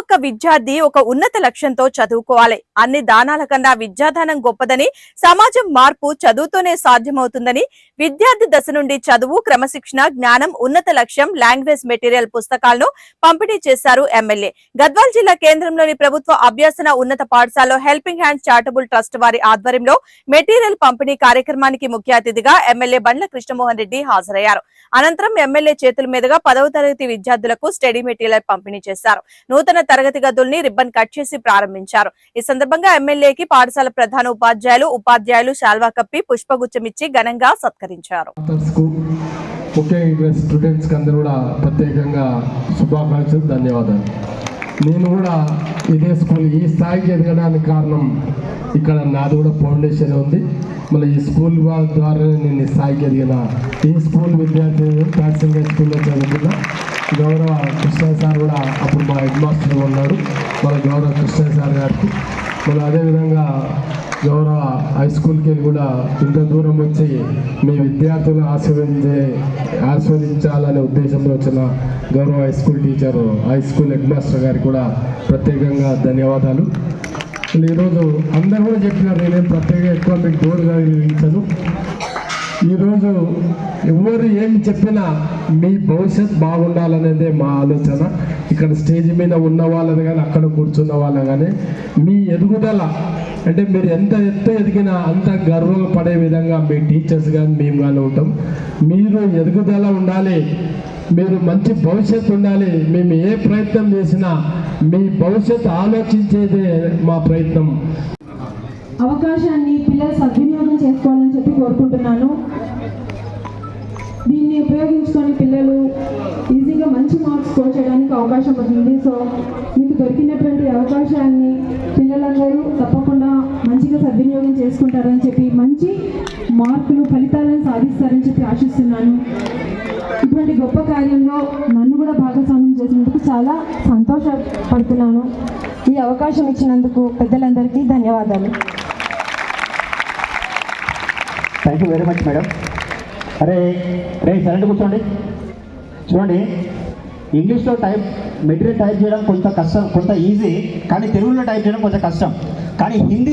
ఒక్క విద్యార్థి ఒక ఉన్నత లక్ష్యంతో చదువుకోవాలి. అన్ని దానాల కన్నా విద్యాదానం గొప్పదని సమాజం మార్పు చదువుతోనే సాధ్యమవుతుందని విద్యార్థి దశ నుండి చదువు క్రమశిక్షణ జ్ఞానం ఉన్నత లక్ష్యం లాంగ్వేజ్ మెటీరియల్ పుస్తకాలను పంపిణీ చేశారు ఎమ్మెల్యే. గద్వాల్ జిల్లా కేంద్రంలోని ప్రభుత్వ అభ్యాసన ఉన్నత పాఠశాలలో హెల్పింగ్ హ్యాండ్ చారిటబుల్ ట్రస్ట్ వారి ఆధ్వర్యంలో మెటీరియల్ పంపిణీ కార్యక్రమానికి ముఖ్య అతిథిగా ఎమ్మెల్యే బండ్ల కృష్ణమోహన్ రెడ్డి హాజరయ్యారు. అనంతరం ఎమ్మెల్యే చేతుల మీదుగా పదవ తరగతి విద్యార్థులకు స్టడీ మెటీరియల్ పంపిణీ చేశారు. నూతన తరగతి గదుల్ని రిబ్బన్ కట్ చేసి ప్రారంభించారు. ఈ సందర్భంగా ఎమ్మెల్యేకి పాఠశాల ప్రధాన ఉపాధ్యాయులు ఉపాధ్యాయులు శాల్వా కప్పి పుష్పగుచ్చమిచ్చి ఘనంగా సత్కరించారు. ముఖ్యంగా స్టూడెంట్స్కి అందరూ కూడా ప్రత్యేకంగా శుభాకాంక్షలు ధన్యవాదాలు. నేను కూడా ఇదే స్కూల్ ఈ స్థాయికి ఎదగడానికి కారణం ఇక్కడ నాది కూడా ఫౌండేషన్ ఉంది. మళ్ళీ ఈ స్కూల్ ద్వారా నేను ఈ స్థాయికి ఎదిగిన ఈ స్కూల్ విద్యార్థి ప్యాసింగర్ స్కూల్లో చదువుకున్న గౌరవ కృష్ణ సార్ కూడా అప్పుడు మా హెడ్ మాస్టర్గా ఉన్నాడు మన గౌరవ కృష్ణ సార్ గారికి. మన అదేవిధంగా గౌరవ హై స్కూల్కి వెళ్ళి కూడా ఇంత దూరం వచ్చి మీ విద్యార్థులు ఆస్వాదించే ఆస్వాదించాలనే ఉద్దేశంతో వచ్చిన గౌరవ high school teacher high school head master గారికి కూడా ప్రత్యేకంగా ధన్యవాదాలు. ఈరోజు అందరూ కూడా చెప్పినారు నేనేం ప్రత్యేకంగా ఎక్కువ మీకు దూరంగా వివరించను ఈరోజు ఎవరు ఏం చెప్పినా మీ భవిష్యత్ బాగుండాలనేదే మా ఆలోచన. ఇక్కడ స్టేజ్ మీద ఉన్న వాళ్ళని కానీ అక్కడ కూర్చున్న వాళ్ళని కానీ మీ ఎదుగుదల అంటే మీరు ఎంత ఎత్తు ఎదిగినా అంత గర్వపడే విధంగా మీ టీచర్స్ కానీ మేము కానీ ఉంటాం. మీరు ఎదుగుదల ఉండాలి. మీరు మంచి భవిష్యత్తు ఉండాలి. మేము ఏ ప్రయత్నం చేసినా మీ భవిష్యత్తు ఆలోచించేదే మా ప్రయత్నం. అవకాశాన్ని పిల్లలు సద్వినియోగం చేసుకోవాలని చెప్పి కోరుకుంటున్నాను. దీన్ని ఉపయోగించుకొని పిల్లలు ఈజీగా మంచి మార్క్స్ స్కోర్ చేయడానికి అవకాశం ఉంటుంది సో మీకు దొరికినటువంటి అవకాశాన్ని పిల్లలందరూ తప్పకుండా మంచిగా సద్వినియోగం చేసుకుంటారని చెప్పి మంచి మార్కులు ఫలితాలను సాధిస్తారని చెప్పి ఆశిస్తున్నాను. ఇటువంటి గొప్ప కార్యంలో నన్ను కూడా భాగస్వామ్యం చేసినందుకు చాలా సంతోషపడుతున్నాను. ఈ అవకాశం ఇచ్చినందుకు పెద్దలందరికీ ధన్యవాదాలు. Thank you very much madam అరే రే సరైన కూర్చోండి. చూడండి ఇంగ్లీష్లో టైప్ మెటీరియల్ టైప్ చేయడం కొంత కష్టం కొంత ఈజీ కానీ తెలుగులో టైప్ చేయడం కొంచెం కష్టం. కానీ హిందీలో